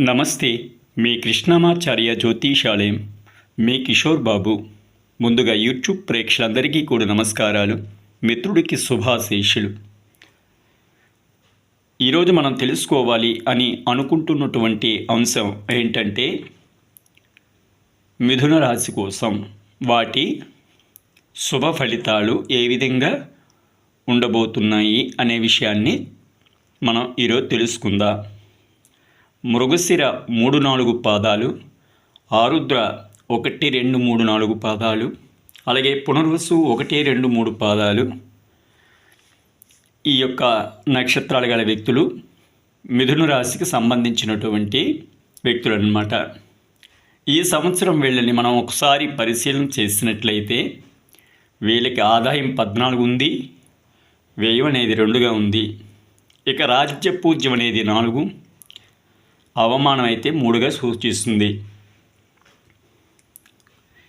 నమస్తే మీ కృష్ణమాచార్య జ్యోతిషాలయం. మీ కిషోర్ బాబు. ముందుగా యూట్యూబ్ ప్రేక్షకులందరికీ కూడా నమస్కారాలు. మిత్రుడికి శుభాశీషులు ఈరోజు మనం తెలుసుకోవాలి అని అనుకుంటున్నటువంటి అంశం ఏంటంటే మిథున రాశి కోసం వాటి శుభ ఫలితాలు ఏ విధంగా ఉండబోతున్నాయి అనే విషయాన్ని మనం ఈరోజు తెలుసుకుందాం. మృగశిర మూడు నాలుగు పాదాలు ఆరుద్ర ఒకటి రెండు మూడు నాలుగు పాదాలు అలాగే పునర్వసు ఒకటి రెండు మూడు పాదాలు. ఈ యొక్క నక్షత్రాలు గల వ్యక్తులు మిథున రాశికి సంబంధించినటువంటి వ్యక్తులు అన్నమాట ఈ సంవత్సరం వీళ్ళని మనం ఒకసారి పరిశీలన చేసినట్లయితే వీళ్ళకి ఆదాయం పద్నాలుగు ఉంది వ్యయం అనేది రెండుగా ఉంది. ఇక రాజ్య పూజ్యం అనేది నాలుగు అవమానం అయితే మూడుగా సూచిస్తుంది.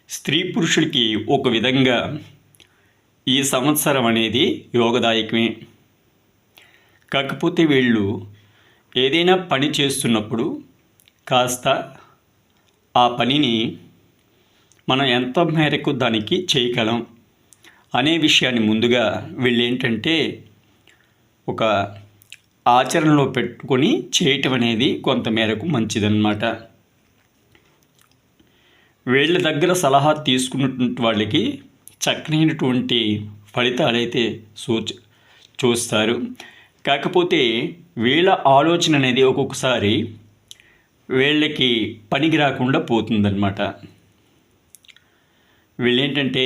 స్త్రీ పురుషులకి ఒక విధంగా ఈ సంవత్సరం అనేది యోగదాయకమే. కాకపోతే వీళ్ళు ఏదైనా పని చేస్తున్నప్పుడు కాస్త ఆ పనిని మనం ఎంత మేరకు దానికి చేయగలం అనే విషయాన్ని ముందుగా వీళ్ళు ఏంటంటే ఒక ఆచరణలో పెట్టుకొని చేయటం అనేది కొంతమేరకు మంచిదన్నమాట. వీళ్ళ దగ్గర సలహా తీసుకున్నటువంటి వాళ్ళకి చక్కనైనటువంటి ఫలితాలైతే సూచ చూస్తారు. కాకపోతే వీళ్ళ ఆలోచన అనేది ఒక్కొక్కసారి వీళ్ళకి పనికి రాకుండా పోతుందన్నమాట. వీళ్ళేంటంటే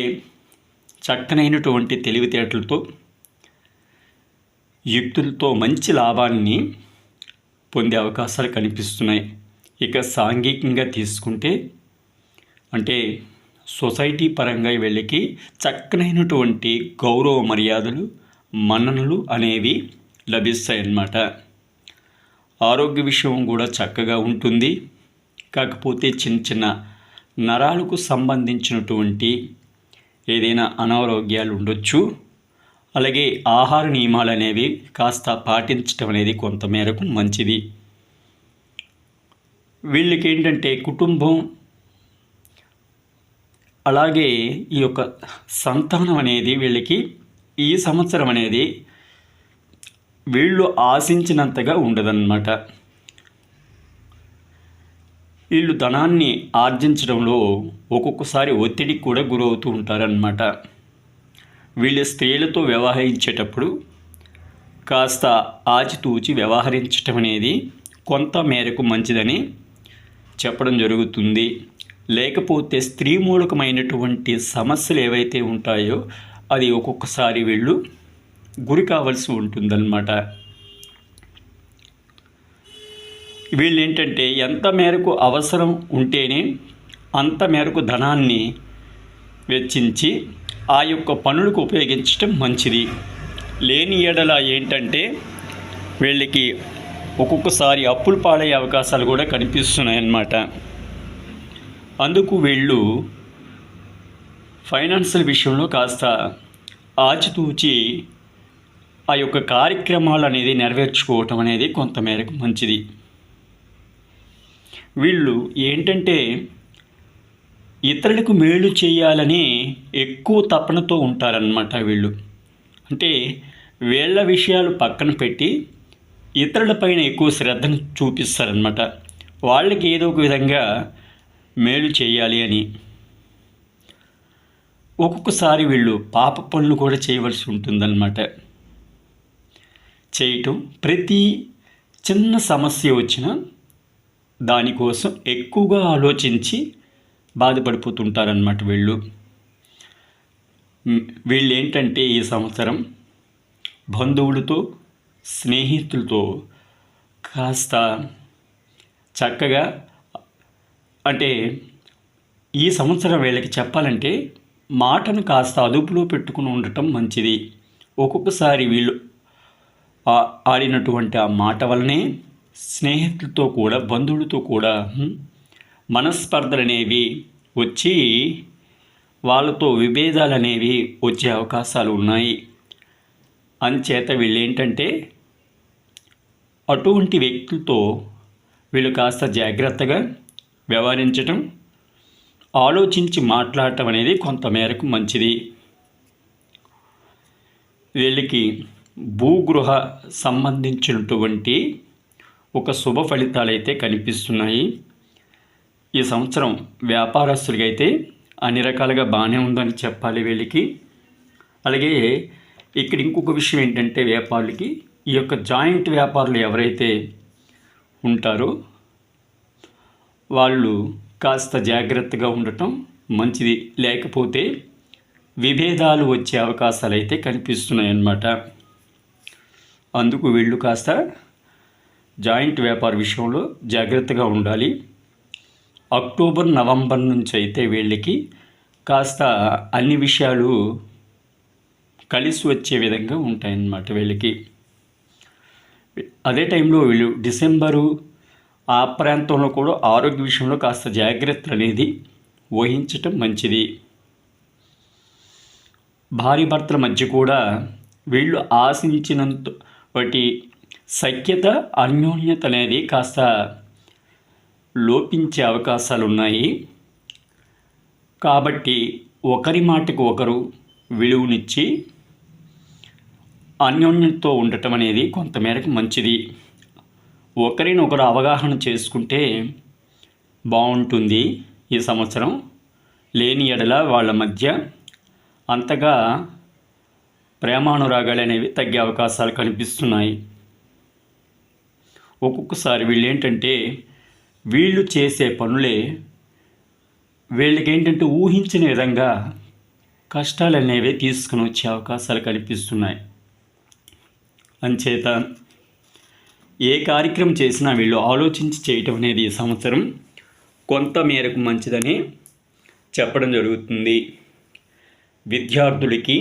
చక్కనైనటువంటి తెలివితేటలతో యుక్తులతో మంచి లాభాన్ని పొందే అవకాశాలు కనిపిస్తున్నాయి. ఇక సాంఘికంగా తీసుకుంటే అంటే సొసైటీ పరంగా వీళ్ళకి చక్కనైనటువంటి గౌరవ మర్యాదలు మన్ననలు అనేవి లభిస్తాయి అన్నమాట ఆరోగ్య విషయం కూడా చక్కగా ఉంటుంది. కాకపోతే చిన్న చిన్న నరాలకు సంబంధించినటువంటి ఏదైనా అనారోగ్యాలు ఉండొచ్చు. అలాగే ఆహార నియమాలు అనేవి కాస్త పాటించడం అనేది కొంతమేరకు మంచిది. వీళ్ళకి ఏంటంటే కుటుంబం అలాగే ఈ యొక్క సంతానం అనేది వీళ్ళకి ఈ సంవత్సరం అనేది వీళ్ళు ఆశించినంతగా ఉండదన్నమాట. వీళ్ళు ధనాన్ని ఆర్జించడంలో ఒక్కొక్కసారి ఒత్తిడికి కూడా గురవుతూ ఉంటారన్నమాట. వీళ్ళు స్త్రీలతో వ్యవహరించేటప్పుడు కాస్త ఆచితూచి వ్యవహరించటం అనేది కొంత మేరకు మంచిదని చెప్పడం జరుగుతుంది. లేకపోతే స్త్రీ మూలకమైనటువంటి సమస్యలు ఏవైతే ఉంటాయో అది ఒక్కొక్కసారి వీళ్ళు గురి కావాల్సి ఉంటుందన్నమాట. వీళ్ళు ఏంటంటే ఎంత మేరకు అవసరం ఉంటేనే అంత మేరకు ధనాన్ని వెచ్చించి ఆ యొక్క పనులకు ఉపయోగించటం మంచిది. లేని ఎడల ఏంటంటే వీళ్ళకి ఒక్కొక్కసారి అప్పులు పాలయ్యే అవకాశాలు కూడా కనిపిస్తున్నాయి అన్నమాట అందుకు వీళ్ళు ఫైనాన్షియల్ విషయంలో కాస్త ఆచితూచి ఆ యొక్క కార్యక్రమాలు అనేది నెరవేర్చుకోవటం అనేది కొంతమేరకు మంచిది. వీళ్ళు ఏంటంటే ఇతరులకు మేలు చేయాలని ఎక్కువ తపనతో ఉంటారన్నమాట వీళ్ళు. అంటే వీళ్ళ విషయాలు పక్కన పెట్టి ఇతరులపైన ఎక్కువ శ్రద్ధను చూపిస్తారనమాట వాళ్ళకి ఏదో ఒక విధంగా మేలు చేయాలి అని. ఒక్కొక్కసారి వీళ్ళు పాప పనులు కూడా చేయవలసి ఉంటుందన్నమాట. చేయటం ప్రతి చిన్న సమస్య వచ్చినా దానికోసం ఎక్కువగా ఆలోచించి బాధపడిపోతుంటారనమాట వీళ్ళు. వీళ్ళు ఏంటంటే ఈ సంవత్సరం బంధువులతో స్నేహితులతో కాస్త చక్కగా అంటే ఈ సంవత్సరం వీళ్ళకి చెప్పాలంటే మాటను కాస్త అదుపులో పెట్టుకుని ఉండటం మంచిది. ఒక్కొక్కసారి వీళ్ళు ఆడినటువంటి ఆ మాట వల్లనే స్నేహితులతో కూడా బంధువులతో కూడా మనస్పర్ధలు అనేవి వచ్చి వాళ్ళతో విభేదాలు అనేవి వచ్చే అవకాశాలు ఉన్నాయి. అంచేత వీళ్ళు ఏంటంటే అటువంటి వ్యక్తులతో వీళ్ళు కాస్త జాగ్రత్తగా వ్యవహరించటం ఆలోచించి మాట్లాడటం అనేది కొంతమేరకు మంచిది. వీళ్ళకి భూగృహ సంబంధించినటువంటి ఒక శుభ ఫలితాలు అయితే కనిపిస్తున్నాయి. ఈ సంవత్సరం వ్యాపారస్తులకైతే అన్ని రకాలుగా బాగానే ఉందని చెప్పాలి వీళ్ళకి. అలాగే ఇక్కడ ఇంకొక విషయం ఏంటంటే వ్యాపారులకి ఈ యొక్క జాయింట్ వ్యాపారులు ఎవరైతే ఉంటారో వాళ్ళు కాస్త జాగ్రత్తగా ఉండటం మంచిది. లేకపోతే విభేదాలు వచ్చే అవకాశాలు అయితే కనిపిస్తున్నాయి అన్నమాట అందుకు వీళ్ళు కాస్త జాయింట్ వ్యాపార విషయంలో జాగ్రత్తగా ఉండాలి. అక్టోబర్ నవంబర్ నుంచి అయితే వీళ్ళకి కాస్త అన్ని విషయాలు కలిసి వచ్చే విధంగా ఉంటాయన్నమాట వీళ్ళకి. అదే టైంలో వీళ్ళు డిసెంబరు ఆ ప్రాంతంలో కూడా ఆరోగ్య విషయంలో కాస్త జాగ్రత్తలు అనేది వహించటం మంచిది. భార్య భర్తల మధ్య కూడా వీళ్ళు ఆశించినంత వాటి సఖ్యత అన్యోన్యత అనేది కాస్త లోపించే అవకాశాలు ఉన్నాయి కాబట్టి ఒకరి మాటకు ఒకరు విలువనిచ్చి అన్యోన్యంతో ఉండటం అనేది కొంతమేరకు మంచిది. ఒకరినొకరు అవగాహన చేసుకుంటే బాగుంటుంది ఈ సంవత్సరం. లేని ఎడల వాళ్ళ మధ్య అంతగా ప్రేమానురాగాలు అనేవి తగ్గే అవకాశాలు కనిపిస్తున్నాయి. ఒక్కొక్కసారి వీళ్ళు ఏంటంటే వీళ్ళు చేసే పనులే వీళ్ళకి ఏంటంటే ఊహించిన విధంగా కష్టాలు అనేవి తీసుకుని వచ్చే అవకాశాలు కనిపిస్తున్నాయి. అంచేత ఏ కార్యక్రమం చేసినా వీళ్ళు ఆలోచించి చేయటం అనేది ఈ సంవత్సరం కొంత మేరకు మంచిదని చెప్పడం జరుగుతుంది. విద్యార్థులకి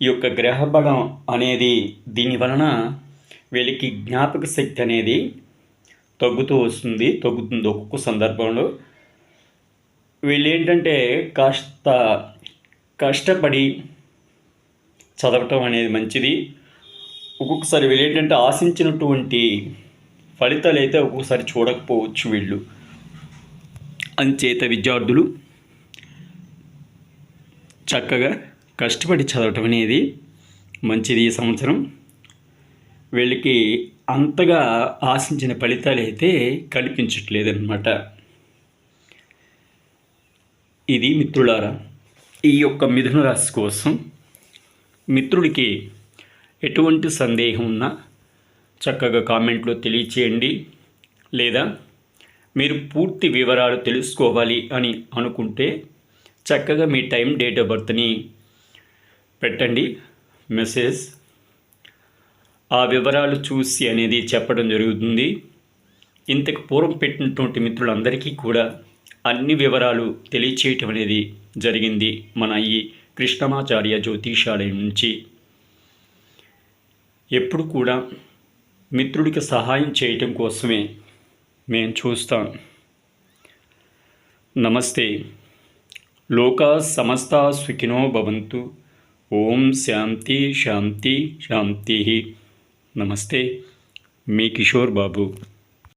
ఈ యొక్క గ్రహబలం అనేది దీని వలన వీళ్ళకి జ్ఞాపక శక్తి అనేది తగ్గుతూ వస్తుంది తగ్గుతుంది ఒక్కొక్క సందర్భంలో. వీళ్ళు ఏంటంటే కాస్త కష్టపడి చదవటం అనేది మంచిది. ఒక్కొక్కసారి వీళ్ళు ఏంటంటే ఆశించినటువంటి ఫలితాలు అయితే ఒక్కొక్కసారి చూడకపోవచ్చు వీళ్ళు. అంచేత విద్యార్థులు చక్కగా కష్టపడి చదవటం అనేది మంచిది ఈ సంవత్సరం. వీళ్ళకి అంతగా ఆశించిన ఫలితాలు అయితే కల్పించట్లేదన్నమాట ఇది మిత్రులారా ఈ యొక్క మిథున రాశి కోసం మిత్రుడికి ఎటువంటి సందేహం ఉన్నా చక్కగా కామెంట్లో తెలియచేయండి. లేదా మీరు పూర్తి వివరాలు తెలుసుకోవాలి అని అనుకుంటే చక్కగా మీ టైం డేట్ ఆఫ్ బర్త్ని పెట్టండి మెసేజ్ ఆ వివరాలు చూసి అనేది చెప్పడం జరుగుతుంది. ఇంతకు పూర్వం పెట్టినటువంటి మిత్రులందరికీ కూడా అన్ని వివరాలు తెలియచేయటం అనేది జరిగింది మన ఈ కృష్ణమాచార్య జ్యోతిషాలయం నుంచి. ఎప్పుడు కూడా మిత్రుడికి సహాయం చేయటం కోసమే మేము చూస్తాం. నమస్తే. లోకా సమస్త సుఖినో భవంతు. ఓం శాంతి శాంతి శాంతి. నమస్తే మీ కిషోర్ బాబు